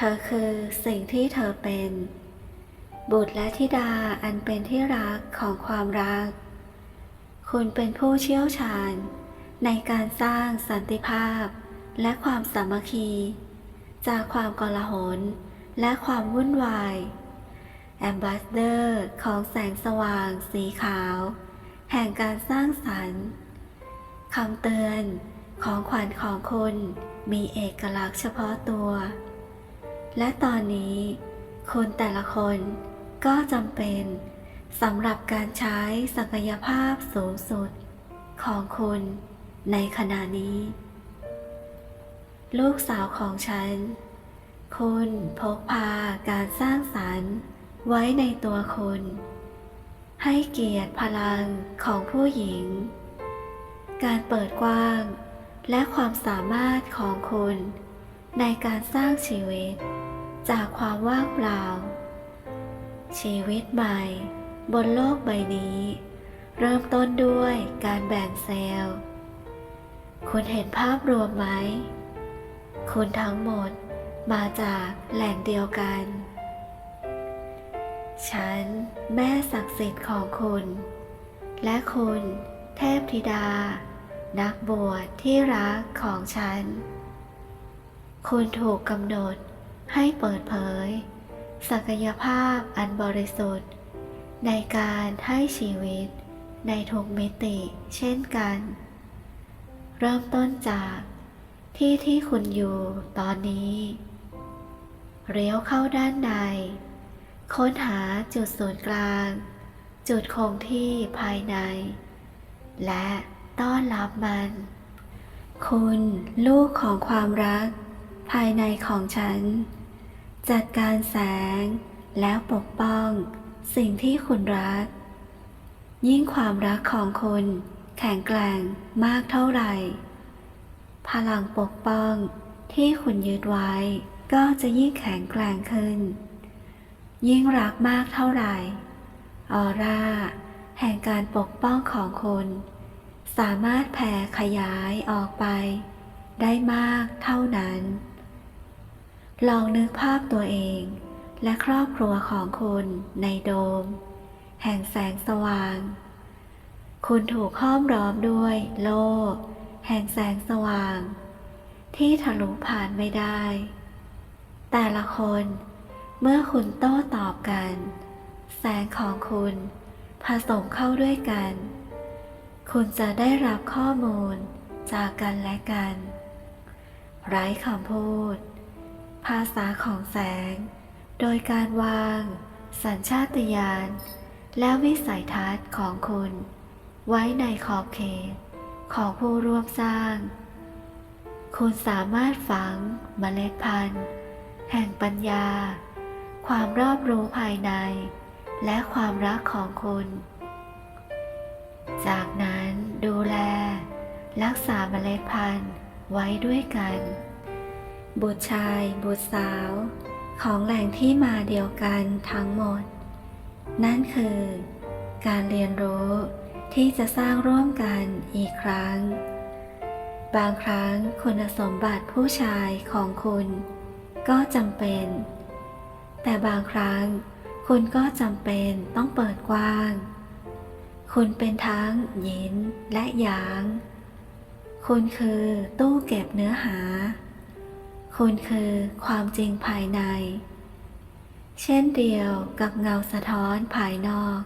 เธอคือสิ่งที่เธอเป็น บุตรและธิดาอันเป็นที่รักของความรัก คุณเป็นผู้เชี่ยวชาญ ในการสร้างสันติภาพ และความสามัคคี จากความกลาหลและความวุ่นวายแอมบาสเดอร์ของแสงสว่างสีขาว แห่งการสร้างสรรค์คำเตือนของขวัญของคุณมีเอกลักษณ์เฉพาะตัว และตอนนี้คุณแต่ละคนก็จำเป็นสำหรับการใช้ศักยภาพสูงสุดของคุณในขณะนี้ ลูกสาวของฉัน คุณพกพาการสร้างสรรค์ไว้ในตัวคุณ ให้เกียรติพลังของผู้หญิง การเปิดกว้างและความสามารถของคุณในการสร้างชีวิต จากความว่างเปล่า ชีวิตใหม่ บนโลกใบนี้ เริ่มต้นด้วยการแบ่งเซลล์ คุณเห็นภาพรวมไหม คุณทั้งหมดมาจากแหล่งเดียวกัน ฉันแม่ศักดิ์สิทธิ์ของคุณ และคุณเทพธิดา นักบวชที่รักของฉัน คุณถูกกำหนด ให้เปิดเผย ศักยภาพอันบริสุทธิ์ ในการให้ชีวิตในทุกมิติเช่นกัน เริ่มต้นจากที่ที่คุณอยู่ตอนนี้เลี้ยวเข้าด้านใน ค้นหาจุดศูนย์กลาง จุดคงที่ภายใน และต้อนรับมัน คุณลูกของความรัก ภายในของฉัน จัดการแสงแล้วปกป้อง สิ่งที่คุณรัก ยิ่งความรักของคุณแข็งแกร่งมากเท่าไหร่ พลังปกป้องที่คุณยึดไว้ก็จะยิ่งแข็งแกร่งขึ้น ยิ่งรักมากเท่าไหร่ ออร่า แห่งการปกป้องของคุณสามารถแผ่ขยายออกไป ได้มากเท่านั้น ลองนึกภาพตัวเองและครอบครัวของคุณในโดม แห่งแสงสว่าง คุณถูกห้อมล้อมด้วยโลก แห่งแสงสว่าง ที่ทะลุผ่านไม่ได้ แต่ละคนเมื่อคุณโต้ตอบกัน แสงของคุณผสมเข้าด้วยกัน คุณจะได้รับข้อมูลจากกันและกัน ไร้คำพูด ภาษาของแสง โดยการวาง สัญชาตญาณ และวิสัยทัศน์ของคุณ ไว้ในขอบเขต ของผู้ร่วมสร้าง คุณสามารถฝังเมล็ดพันธุ์ แห่งปัญญา ความรอบรู้ภายใน และความรักของคุณ จากนั้นดูแล รักษาเมล็ดพันธุ์ไว้ด้วยกัน บุตรชาย บุตรสาว ของแหล่งที่มาเดียวกันทั้งหมด นั่นคือ การเรียนรู้ที่จะสร้างร่วมกันอีกครั้ง บางครั้งคุณสมบัติผู้ชายของคุณ ก็จำเป็น แต่บางครั้งคุณก็จำเป็นต้องเปิดกว้าง คุณเป็นทั้งหยินและหยาง คุณคือตู้เก็บเนื้อหา คุณคือความจริงภายใน เช่นเดียวกับเงาสะท้อนภายนอก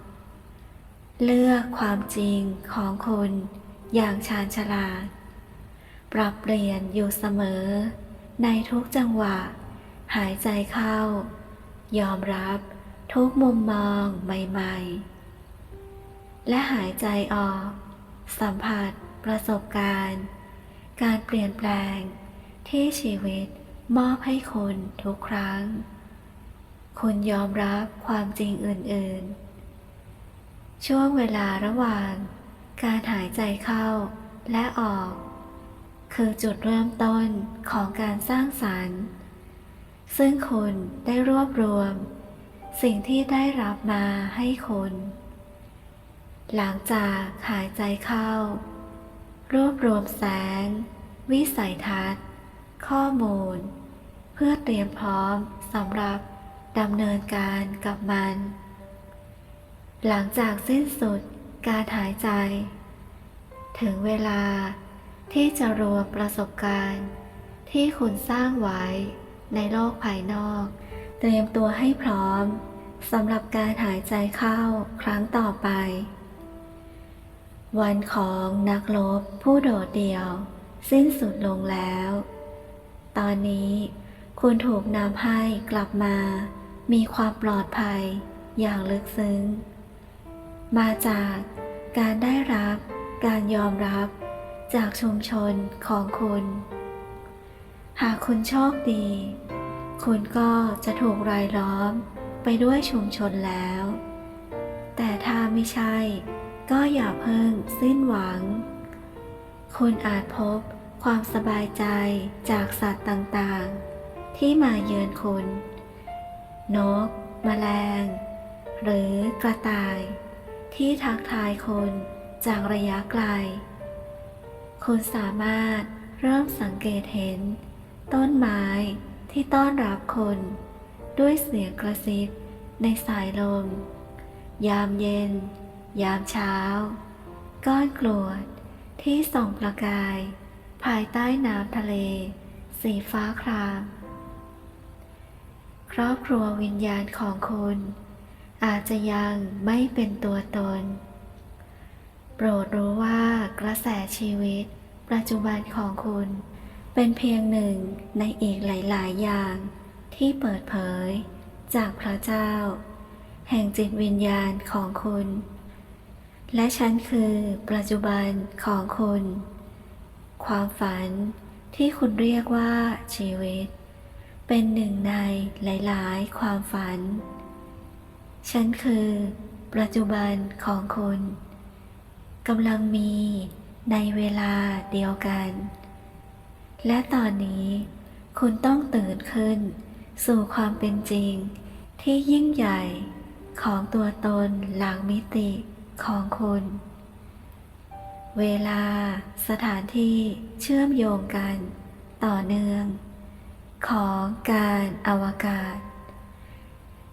เลือกความจริงของคุณอย่างชาญฉลาด ปรับเปลี่ยนอยู่เสมอ ในทุกจังหวะ หายใจเข้า ยอมรับทุกมุมมองใหม่ๆ และหายใจออก สัมผัสประสบการณ์ การเปลี่ยนแปลงที่ชีวิต มอบให้คุณทุกครั้ง คุณยอมรับความจริงอื่น ๆ ช่วงเวลาระหว่าง การหายใจเข้าและออก คือจุดเริ่มต้นของการสร้างสรรค์ ซึ่งคุณได้รวบรวม สิ่งที่ได้รับมาให้คุณ หลังจากหายใจเข้ารวบรวมแสง วิสัยทัศน์ ข้อมูล เพื่อเตรียมพร้อมสำหรับดำเนินการกับมัน หลังจากสิ้นสุดการหายใจ ถึงเวลาที่จะรวมประสบการณ์ ที่คุณสร้างไว้ในโลกภายนอก เตรียมตัวให้พร้อมสำหรับการหายใจเข้าครั้งต่อไป วันของนักรบผู้โดดเดี่ยว สิ้นสุดลงแล้ว ตอนนี้คุณถูกนำให้กลับมา มีความปลอดภัยอย่างลึกซึ้ง มาจากการได้รับการยอมรับจากชุมชนของคุณ หากคุณโชคดี คุณก็จะถูกรายล้อมไปด้วยชุมชนแล้ว แต่ถ้าไม่ใช่ก็อย่าเพิ่งสิ้นหวัง คุณอาจพบ ความสบายใจจากสัตว์ต่างๆ ที่มาเยือนคุณนกแมลง หรือกระต่าย ที่ทักทายคุณจากระยะไกล คุณสามารถเริ่มสังเกตเห็น ต้นไม้ที่ต้อนรับคุณด้วยเสียงกระซิบในสายลม ยามเย็น ยามเช้า ก้อนกรวดที่ส่องประกาย ภายใต้น้ำทะเล สีฟ้าคราม ครอบครัววิญญาณของคุณ อาจจะยังไม่เป็นตัวตน โปรดรู้ว่ากระแสชีวิต ปัจจุบันของคุณ เป็นเพียงหนึ่งในอีกหลาย ๆ อย่าง ที่เปิดเผย จากพระเจ้า แห่งจิตวิญญาณของคุณ และฉันคือปัจจุบันของคุณ ความฝันที่คุณเรียกว่าชีวิต เป็นหนึ่งในหลาย ๆ ความฝัน ฉันคือ ปัจจุบันของคุณกำลังมีในเวลาเดียวกัน และตอนนี้คุณต้องตื่นขึ้น สู่ความเป็นจริงที่ยิ่งใหญ่ของตัวตนหลังมิติของคุณ เวลา สถานที่เชื่อมโยงกัน ต่อเนื่อง ของการอวกาศ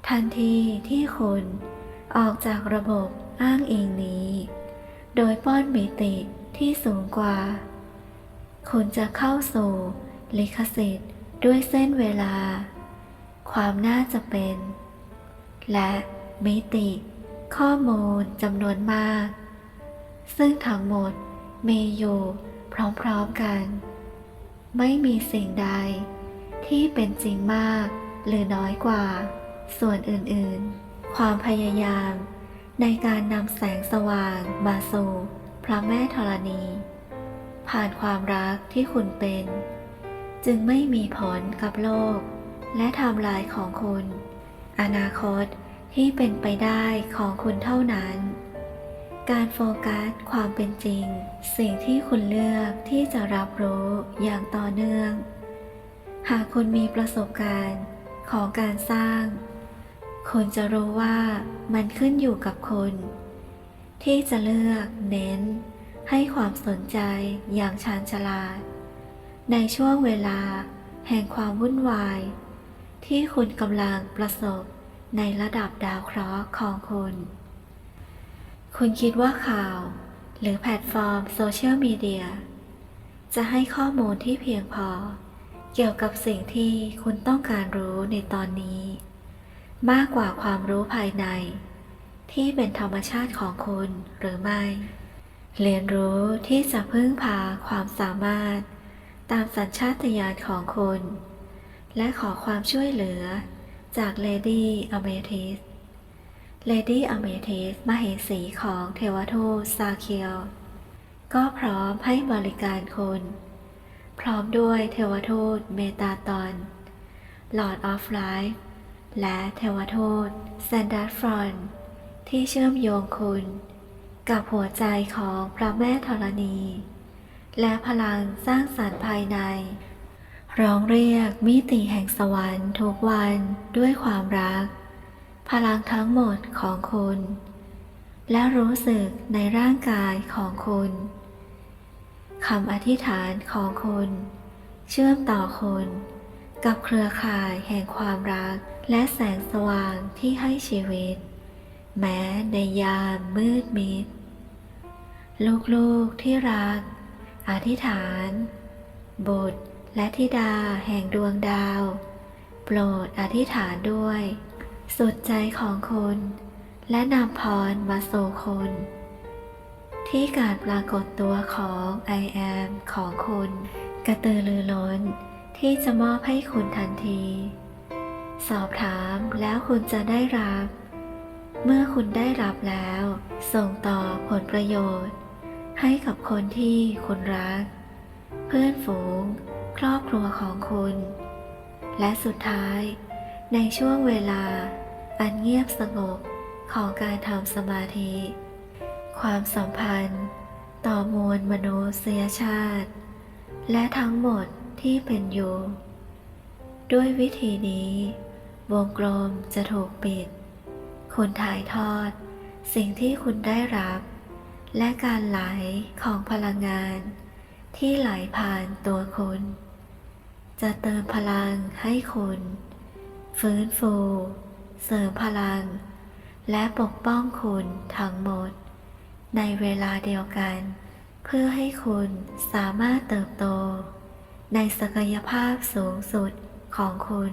ทันทีที่คุณออกจากระบบอ้างอิงนี้ โดยป้อนมิติที่สูงกว่า คุณจะเข้าสู่ลิขสิทธิ์ด้วยเส้นเวลา ความน่าจะเป็น และมิติข้อมูลจำนวนมาก ซึ่งทั้งหมดมีอยู่พร้อมๆกัน ไม่มีสิ่งใด ที่เป็นจริงมากหรือน้อยกว่า ส่วนอื่นๆ ความพยายาม ในการนำแสงสว่างมาสู่พระแม่ธรณี ผ่านความรักที่คุณเป็น จึงไม่มีผลกับโลก และไทม์ไลน์ของคุณ อนาคตที่เป็นไปได้ของคุณเท่านั้น การโฟกัสความเป็นจริง สิ่งที่คุณเลือกที่จะรับรู้อย่างต่อเนื่อง หากคุณมีประสบการณ์ของการสร้าง คุณจะรู้ว่ามันขึ้นอยู่กับคุณ ที่จะเลือกเน้น ให้ความสนใจอย่างชาญฉลาด ในช่วงเวลาแห่งความวุ่นวาย ที่คุณกำลังประสบในระดับดาวเคราะห์ของคุณ คุณคิดว่าข่าว หรือแพลตฟอร์มโซเชียลมีเดียจะให้ข้อมูลที่เพียงพอ เกี่ยวกับสิ่งที่คุณต้องการรู้ในตอนนี้ มากกว่าความรู้ภายใน ที่เป็นธรรมชาติของคุณหรือไม่ เรียนรู้ที่จะพึ่งพาความสามารถ ตามสัญชาตญาณของคุณ และขอความช่วยเหลือจากเลดี้อเมทิส เลดี้อเมทิสมเหสีของเทวทูตซาเคียว ก็พร้อมให้บริการคุณ พร้อมด้วยเทวทูตเมตาตอน Lord of Life และเทวทูตแซนดัสฟรอนที่เชื่อมโยงคุณ กับหัวใจของพระแม่ธรณี และพลังสร้างสรรค์ภายใน ร้องเรียกมิติแห่งสวรรค์ทุกวันด้วยความรัก พลังทั้งหมดของคุณ และรู้สึกในร่างกายของคุณคำอธิษฐานของคุณ เชื่อมต่อคุณกับเครือข่ายแห่งความรักและแสงสว่างที่ให้ชีวิต แม้ในยามมืดมิด ลูกๆที่รัก อธิษฐาน บุตรและธิดาแห่งดวงดาว โปรดอธิษฐานด้วย สุดใจของคุณและนำพรมาสู่คุณที่การปรากฏตัวของ I am ของคุณ กระตือรือร้น ที่จะมอบให้คุณทันที สอบถามแล้วคุณจะได้รับ เมื่อคุณได้รับแล้ว ส่งต่อผลประโยชน์ ให้กับคนที่คุณรัก เพื่อนฝูง ครอบครัวของคุณ และสุดท้ายในช่วงเวลา อันเงียบสงบของการทำสมาธิ ความสัมพันธ์ ต่อมวลมนุษยชาติ และทั้งหมดที่เป็นอยู่ ด้วยวิธีนี้ วงกลมจะถูกปิด คุณถ่ายทอด สิ่งที่คุณได้รับ และการไหลของพลังงาน ที่ไหลผ่านตัวคุณ จะเติมพลังให้คุณ ฟื้นฟู เสริมพลัง และปกป้องคุณทั้งหมด ในเวลาเดียวกัน เพื่อให้คุณสามารถเติบโต ในศักยภาพสูงสุดของคุณ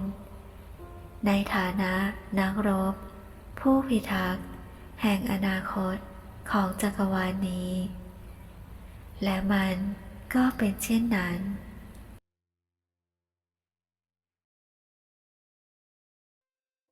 ในฐานะนักรบ ผู้พิทักษ์แห่งอนาคตของจักรวาลนี้ และมันก็เป็นเช่นนั้น